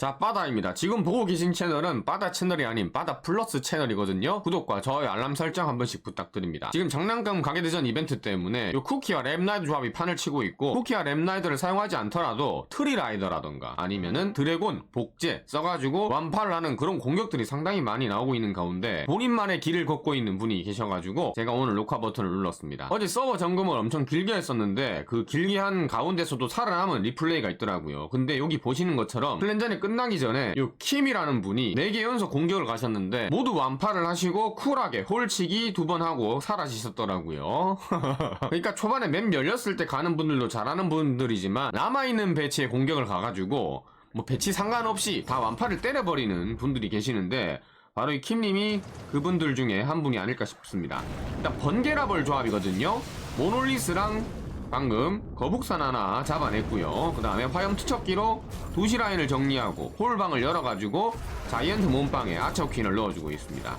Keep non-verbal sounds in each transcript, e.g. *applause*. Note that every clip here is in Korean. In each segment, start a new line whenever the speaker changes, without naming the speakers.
자, 빠다입니다. 지금 보고 계신 채널은 빠다 채널이 아닌 빠다 플러스 채널이거든요. 구독과 좋아요, 알람 설정 한 번씩 부탁드립니다. 지금 장난감 가게대전 이벤트 때문에 요 쿠키와 랩라이드 조합이 판을 치고 있고 쿠키와 랩라이드를 사용하지 않더라도 트리라이더라던가 아니면은 드래곤, 복제 써가지고 완파를 하는 그런 공격들이 상당히 많이 나오고 있는 가운데 본인만의 길을 걷고 있는 분이 계셔가지고 제가 오늘 녹화 버튼을 눌렀습니다. 어제 서버 점검을 엄청 길게 했었는데 그 길게 한 가운데서도 살아남은 리플레이가 있더라고요. 근데 여기 보시는 것처럼 플랜전이 끝 나기 전에 요 킴이라는 분이 4개 연속 공격을 가셨는데 모두 완파를 하시고 쿨하게 홀치기 두 번 하고 사라지셨더라고요. *laughs* 그러니까 초반에 맵 열렸을 때 가는 분들도 잘하는 분들이지만 남아있는 배치에 공격을 가가지고 뭐 배치 상관없이 다 완파를 때려버리는 분들이 계시는데 바로 이 킴님이 그분들 중에 한 분이 아닐까 싶습니다. 일단 번개라벌 조합이거든요. 모놀리스랑 방금 거북산 하나 잡아냈고요. 그 다음에 화염 투척기로 도시 라인을 정리하고 홀방을 열어가지고 자이언트 몸빵에 아처퀸을 넣어주고 있습니다.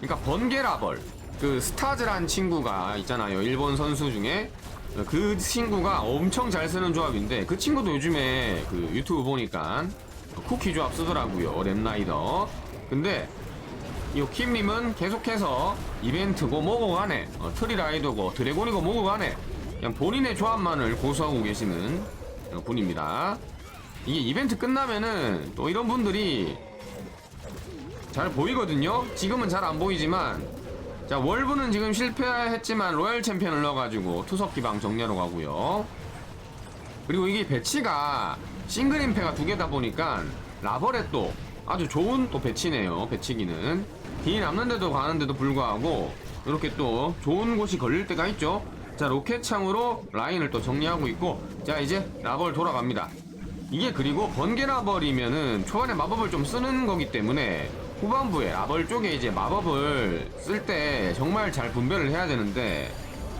그러니까 번개라벌 그 스타즈란 친구가 있잖아요. 일본 선수 중에 그 친구가 엄청 잘 쓰는 조합인데 그 친구도 요즘에 그 유튜브 보니까 쿠키 조합 쓰더라고요. 랩라이더. 근데 이 킴님은 계속해서 이벤트고 뭐고 간에 어, 트리라이더고 드래곤이고 뭐고 간에 그냥 본인의 조합만을 고수하고 계시는 어, 분입니다. 이게 이벤트 끝나면은 또 이런 분들이 잘 보이거든요. 지금은 잘 안 보이지만 자 월브는 지금 실패했지만 로얄 챔피언을 넣어가지고 투석 기방 정리하러 가고요. 그리고 이게 배치가 싱글 임페가 두 개다 보니까 라버렛도 아주 좋은 또 배치네요. 배치기는 딜 남는데도 가는데도 불구하고 이렇게 또 좋은 곳이 걸릴 때가 있죠. 자 로켓 창으로 라인을 또 정리하고 있고 자 이제 라벌 돌아갑니다. 이게 그리고 번개 라벌이면은 초반에 마법을 좀 쓰는 거기 때문에 후반부에 라벌 쪽에 이제 마법을 쓸 때 정말 잘 분별을 해야 되는데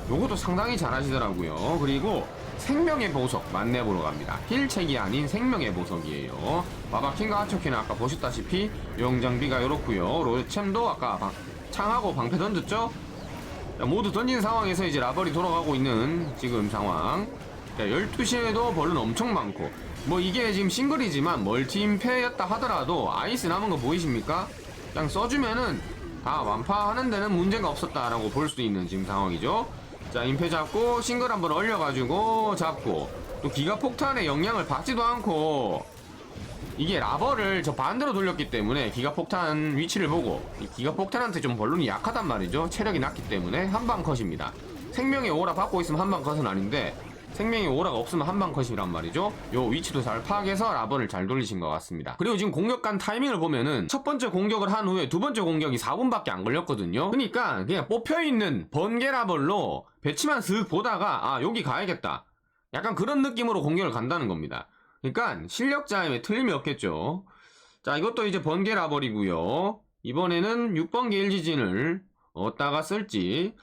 요것도 상당히 잘 하시더라고요. 그리고 생명의 보석 만렙으로 갑니다. 힐책이 아닌 생명의 보석이에요. 마바킹과 하초키는 아까 보셨다시피 용장비가 요렇고요. 로챔도 아까 방- 창하고 방패 던졌죠? 자, 모두 던진 상황에서 이제 라벌이 돌아가고 있는 지금 상황. 자, 12시에도 벌은 엄청 많고. 뭐 이게 지금 싱글이지만 멀티임패였다 하더라도 아이스 남은 거 보이십니까? 그냥 써주면은 다 완파하는 데는 문제가 없었다라고 볼 수 있는 지금 상황이죠. 자, 임패 잡고 싱글 한번 얼려가지고 잡고 또 기가 폭탄의 영향을 받지도 않고 이게 라버를 저 반대로 돌렸기 때문에 기가 폭탄 위치를 보고 이 기가 폭탄한테 좀 벌룬이 약하단 말이죠. 체력이 낮기 때문에 한방 컷입니다. 생명의 오라 받고 있으면 한방 컷은 아닌데 생명의 오라가 없으면 한방 컷이란 말이죠. 요 위치도 잘 파악해서 라버를 잘 돌리신 것 같습니다. 그리고 지금 공격 간 타이밍을 보면은 첫 번째 공격을 한 후에 두 번째 공격이 4분밖에 안 걸렸거든요. 그러니까 그냥 뽑혀 있는 번개 라벌로 배치만 슥 보다가 아 여기 가야겠다. 약간 그런 느낌으로 공격을 간다는 겁니다. 그러니까 실력자임에 틀림이 없겠죠. 자, 이것도 이제 번개 라벌이고요. 이번에는 6번개 일지진을 어디다가 쓸지.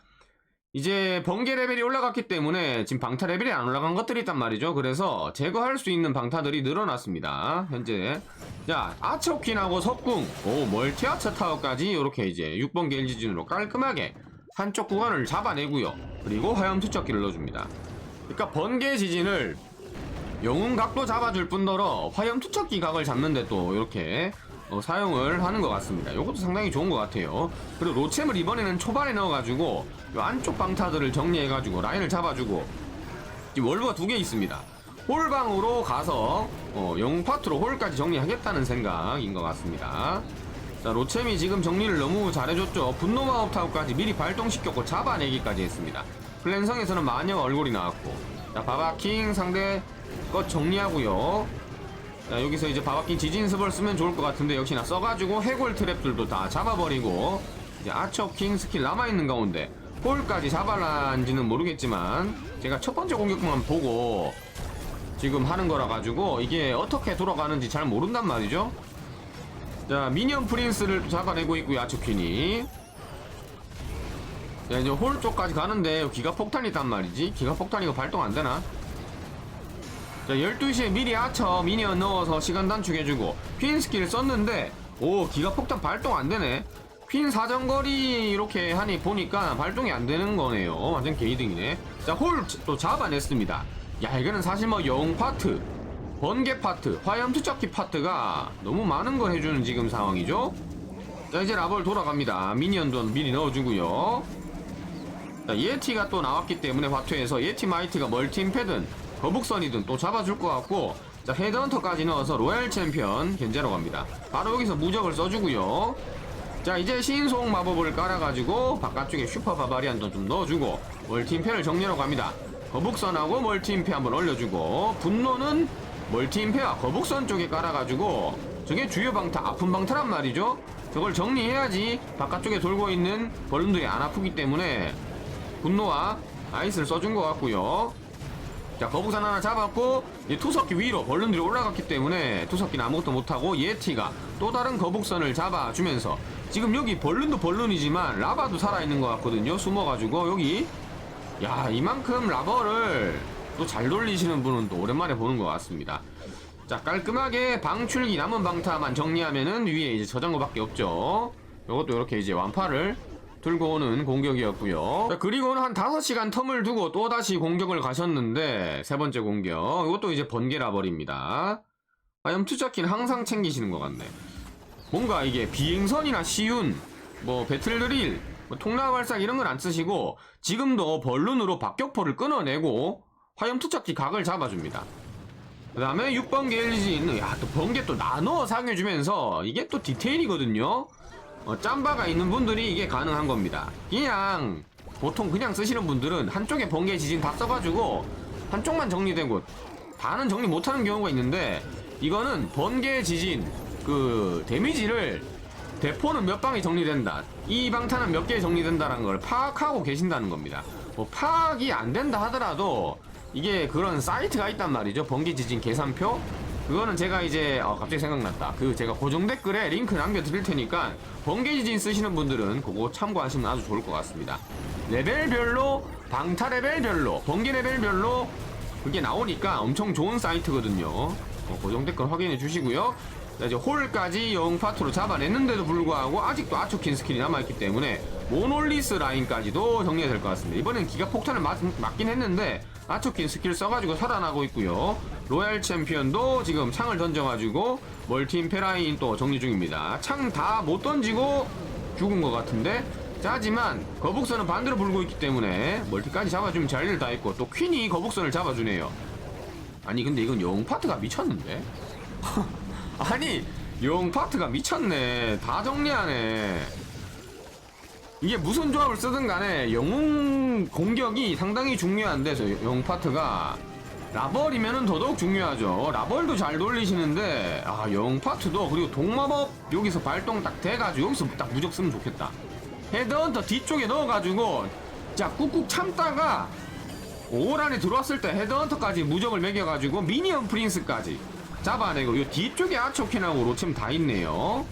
이제 번개 레벨이 올라갔기 때문에 지금 방타 레벨이 안 올라간 것들이 있단 말이죠. 그래서 제거할 수 있는 방타들이 늘어났습니다. 현재. 자, 아처퀸하고 석궁, 오, 멀티 아처 타워까지 이렇게 이제 6번개 일지진으로 깔끔하게 한쪽 구간을 잡아내고요. 그리고 화염 투척기를 넣어줍니다. 그러니까 번개 지진을 영웅 각도 잡아줄 뿐더러 화염 투척기 각을 잡는데 또 이렇게 어, 사용을 하는 것 같습니다. 이것도 상당히 좋은 것 같아요. 그리고 로챔을 이번에는 초반에 넣어가지고 요 안쪽 방타들을 정리해가지고 라인을 잡아주고 지금 월브가 두 개 있습니다. 홀방으로 가서 어, 영웅 파트로 홀까지 정리하겠다는 생각인 것 같습니다. 자 로챔이 지금 정리를 너무 잘해줬죠. 분노 마법 타워까지 미리 발동시켰고 잡아내기까지 했습니다. 플랜성에서는 마녀 얼굴이 나왔고 자 바바킹 상대 것 정리하고요. 자 여기서 이제 바바킹 지진습을 쓰면 좋을 것 같은데 역시나 써가지고 해골 트랩들도 다 잡아버리고 이제 아처킹 스킬 남아있는 가운데 홀까지 잡아란지는 모르겠지만 제가 첫 번째 공격만 보고 지금 하는 거라 가지고 이게 어떻게 돌아가는지 잘 모른단 말이죠. 자 미니언 프린스를 또 잡아내고 있고요 아처퀸이 자 이제 홀 쪽까지 가는데 기가 폭탄이 있단 말이지 기가 폭탄 이거 발동 안 되나? 자 12시에 미리 아처 미니언 넣어서 시간 단축해주고 퀸 스킬 썼는데 오 기가 폭탄 발동 안 되네 퀸 사정거리 이렇게 하니 보니까 발동이 안 되는 거네요 완전 개이득이네 자홀 또 잡아냈습니다 야 이거는 사실 뭐 영웅 파트 번개 파트, 화염 투척기 파트가 너무 많은 걸 해주는 지금 상황이죠. 자 이제 라벌 돌아갑니다. 미니언도 미리 넣어주고요. 자, 예티가 또 나왔기 때문에 화투에서 예티 마이트가 멀티인 패든 거북선이든 또 잡아줄 것 같고 자 헤드헌터까지 넣어서 로얄 챔피언 견제로 갑니다. 바로 여기서 무적을 써주고요. 자 이제 신속 마법을 깔아가지고 바깥쪽에 슈퍼 바바리안도 좀 넣어주고 멀티임패를 정리하러 갑니다. 거북선하고 멀티임패 한번 올려주고 분노는 멀티임패와 거북선 쪽에 깔아가지고 저게 주요 방타 아픈 방타란 말이죠. 저걸 정리해야지 바깥쪽에 돌고 있는 벌룬들이 안 아프기 때문에 분노와 아이스를 써준 것 같고요. 자 거북선 하나 잡았고 이 투석기 위로 벌룬들이 올라갔기 때문에 투석기는 아무것도 못하고 예티가 또 다른 거북선을 잡아주면서 지금 여기 벌룬도 벌룬이지만 라바도 살아있는 것 같거든요. 숨어가지고 여기. 야 이만큼 라버를 또 잘 돌리시는 분은 또 오랜만에 보는 것 같습니다. 자 깔끔하게 방출기 남은 방타만 정리하면은 위에 이제 저장고밖에 없죠. 이것도 이렇게 이제 완파를 들고 오는 공격이었고요. 자, 그리고는 한 5시간 텀을 두고 또다시 공격을 가셨는데 세 번째 공격 이것도 이제 번개라 버립니다. 화염 투척기는 항상 챙기시는 것 같네. 뭔가 이게 비행선이나 시윤, 뭐 배틀드릴, 뭐 통나발사 이런 건 안 쓰시고 지금도 벌룬으로 박격포를 끊어내고 화염 투척기 각을 잡아줍니다. 그 다음에 6번 게일리진, 야, 또 번개 또 나눠 상해주면서 이게 또 디테일이거든요. 어, 짬바가 있는 분들이 이게 가능한 겁니다. 그냥 보통 그냥 쓰시는 분들은 한쪽에 번개 지진 다 써가지고 한쪽만 정리되고 다는 정리 못하는 경우가 있는데 이거는 번개 지진 그 데미지를 대포는 몇 방이 정리된다. 이 방탄은 몇 개 정리된다는 걸 파악하고 계신다는 겁니다. 뭐 파악이 안 된다 하더라도 이게 그런 사이트가 있단 말이죠. 번개 지진 계산표. 그거는 제가 이제 어, 갑자기 생각났다. 그 제가 고정 댓글에 링크 남겨드릴 테니까 번개 지진 쓰시는 분들은 그거 참고하시면 아주 좋을 것 같습니다. 레벨별로 방타 레벨별로 번개 레벨별로 그게 나오니까 엄청 좋은 사이트거든요. 어, 고정 댓글 확인해 주시고요. 자, 이제 홀까지 영 파트로 잡아냈는데도 불구하고 아직도 아초킨 스킬이 남아있기 때문에 모놀리스 라인까지도 정리가 될 것 같습니다. 이번엔 기가 폭탄을 맞, 맞긴 했는데 아초킨 스킬 써가지고 살아나고 있고요. 로얄 챔피언도 지금 창을 던져가지고 멀티인 페라인 또 정리 중입니다. 창 다 못 던지고 죽은 것 같은데 자, 하지만 거북선은 반대로 불고 있기 때문에 멀티까지 잡아주면 자리를 다 했고 또 퀸이 거북선을 잡아주네요. 아니 근데 이건 영 파트가 미쳤는데? *laughs* 아니 영 파트가 미쳤네. 다 정리하네. 이게 무슨 조합을 쓰든 간에 영웅 공격이 상당히 중요한데 저영 파트가 라벌이면은 더더욱 중요하죠. 라벌도 잘 돌리시는데 아영 파트도 그리고 동마법 여기서 발동 딱 돼가지고 여기서 딱 무적 쓰면 좋겠다. 헤드헌터 뒤쪽에 넣어가지고 자 꾹꾹 참다가 5월 안에 들어왔을 때 헤드헌터까지 무적을 매겨가지고 미니언 프린스까지 잡아내고 요 뒤쪽에 아초킨하고 로챔 다 있네요.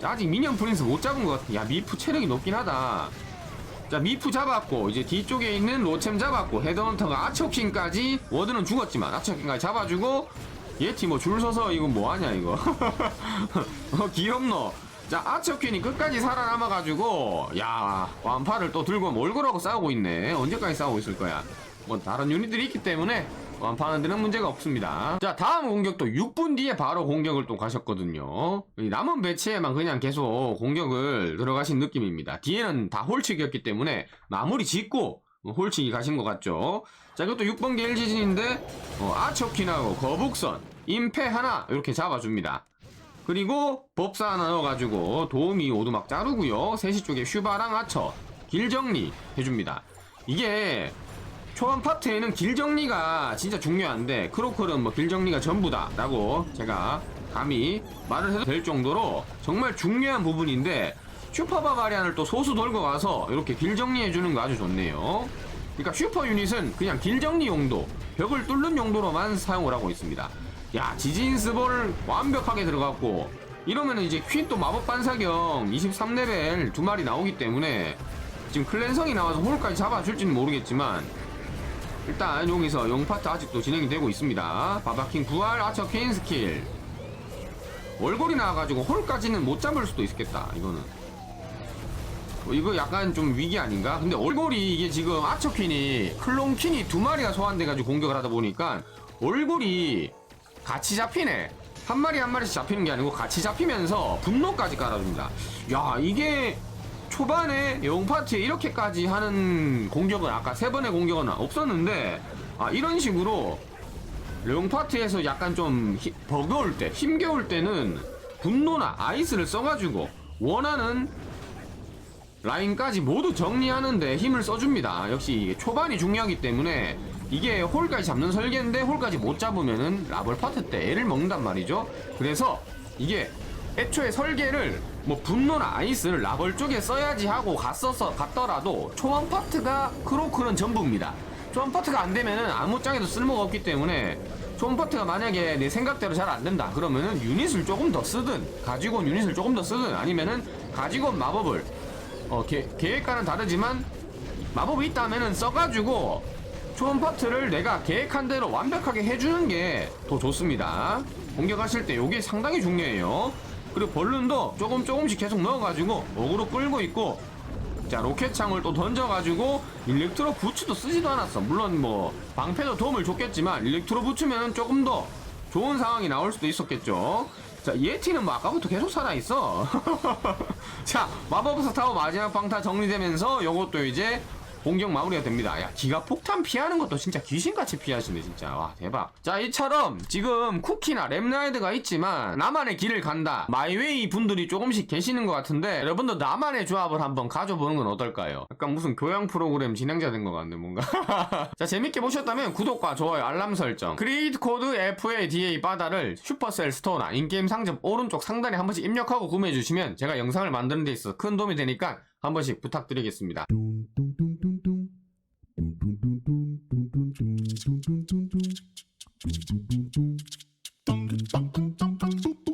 자, 아직 미니언 프린스 못 잡은 것 같아. 야 미프 체력이 높긴 하다. 자 미프 잡았고 이제 뒤쪽에 있는 로챔 잡았고 헤드헌터가 아초킨까지 워드는 죽었지만 아초킨까지 잡아주고 예티 뭐 줄 서서 이거 뭐하냐 이거 *laughs* 어 귀엽노 자 아초킨이 끝까지 살아남아가지고 야 완파를 또 들고 몰고라고 싸우고 있네 언제까지 싸우고 있을 거야 뭐 다른 유닛들이 있기 때문에 완파하는 데는 문제가 없습니다. 자 다음 공격도 6분 뒤에 바로 공격을 또 가셨거든요. 이 남은 배치에만 그냥 계속 공격을 들어가신 느낌입니다. 뒤에는 다 홀치기였기 때문에 마무리 짓고 홀치기 가신 것 같죠? 자 이것도 6번 게일 지진인데 어, 아초킨하고 거북선 임패 하나 이렇게 잡아줍니다. 그리고 법사 하나 넣어가지고 도우미 오두막 자르고요. 3시 쪽에 슈바랑 아처 길 정리 해줍니다. 이게 초반 파트에는 길 정리가 진짜 중요한데 크로컬은 뭐 길 정리가 전부다 라고 제가 감히 말을 해도 될 정도로 정말 중요한 부분인데 슈퍼 바바리안을 또 소수 돌고 가서 이렇게 길 정리해주는 거 아주 좋네요. 그러니까 슈퍼 유닛은 그냥 길 정리 용도, 벽을 뚫는 용도로만 사용을 하고 있습니다. 야 지진 스볼 완벽하게 들어갔고 이러면은 이제 퀸 또 마법 반사경 23레벨 두 마리 나오기 때문에 지금 클랜성이 나와서 홀까지 잡아줄지는 모르겠지만 일단 여기서 용파트 아직도 진행이 되고 있습니다 바바킹 부활 아처 퀸 스킬 월골이 나와가지고 홀까지는 못 잡을 수도 있겠다 이거는 어, 이거 약간 좀 위기 아닌가? 근데 얼굴이 이게 지금 아처퀸이 클론퀸이 두 마리가 소환돼가지고 공격을 하다 보니까 얼굴이 같이 잡히네. 한 마리 한 마리씩 잡히는 게 아니고 같이 잡히면서 분노까지 깔아줍니다. 야 이게 초반에 영웅 파티에 이렇게까지 하는 공격은 아까 세 번의 공격은 없었는데 아 이런 식으로 레옹 파티에서 약간 좀 히- 버거울 때 힘겨울 때는 분노나 아이스를 써가지고 원하는 라인까지 모두 정리하는데 힘을 써줍니다. 역시 초반이 중요하기 때문에 이게 홀까지 잡는 설계인데 홀까지 못 잡으면은 라벌 파트 때 애를 먹는단 말이죠. 그래서 이게 애초에 설계를 뭐 분노나 아이스를 라벌 쪽에 써야지 하고 갔어서 갔더라도 초반 파트가 크로크는 전부입니다. 초반 파트가 안 되면은 아무 짱에도 쓸모가 없기 때문에 초반 파트가 만약에 내 생각대로 잘 안 된다 그러면은 유닛을 조금 더 쓰든 가지고 온 유닛을 조금 더 쓰든 아니면은 가지고 온 마법을 어, 계, 계획과는 다르지만 마법이 있다면은 써가지고 초원 파트를 내가 계획한 대로 완벽하게 해주는 게 더 좋습니다. 공격하실 때 이게 상당히 중요해요. 그리고 벌룬도 조금 조금씩 계속 넣어가지고 어그로 끌고 있고 자 로켓창을 또 던져가지고 일렉트로 부츠도 쓰지도 않았어. 물론 뭐 방패도 도움을 줬겠지만 일렉트로 부츠면 조금 더 좋은 상황이 나올 수도 있었겠죠. 자 예티는 뭐 아까부터 계속 살아있어. *laughs* 자 마법사 타워 마지막 방타 정리되면서 요것도 이제 공격 마무리가 됩니다. 야, 기가 폭탄 피하는 것도 진짜 귀신같이 피하시네, 진짜. 와, 대박. 자, 이처럼 지금 쿠키나 랩라이드가 있지만 나만의 길을 간다. 마이웨이 분들이 조금씩 계시는 것 같은데 여러분도 나만의 조합을 한번 가져보는 건 어떨까요? 약간 무슨 교양 프로그램 진행자 된 것 같네, 뭔가. *laughs* 자, 재밌게 보셨다면 구독과 좋아요, 알람 설정. 크리에이트 코드 FADA 바다를 슈퍼셀 스토어나 인게임 상점 오른쪽 상단에 한 번씩 입력하고 구매해주시면 제가 영상을 만드는 데 있어서 큰 도움이 되니까 한 번씩 부탁드리겠습니다.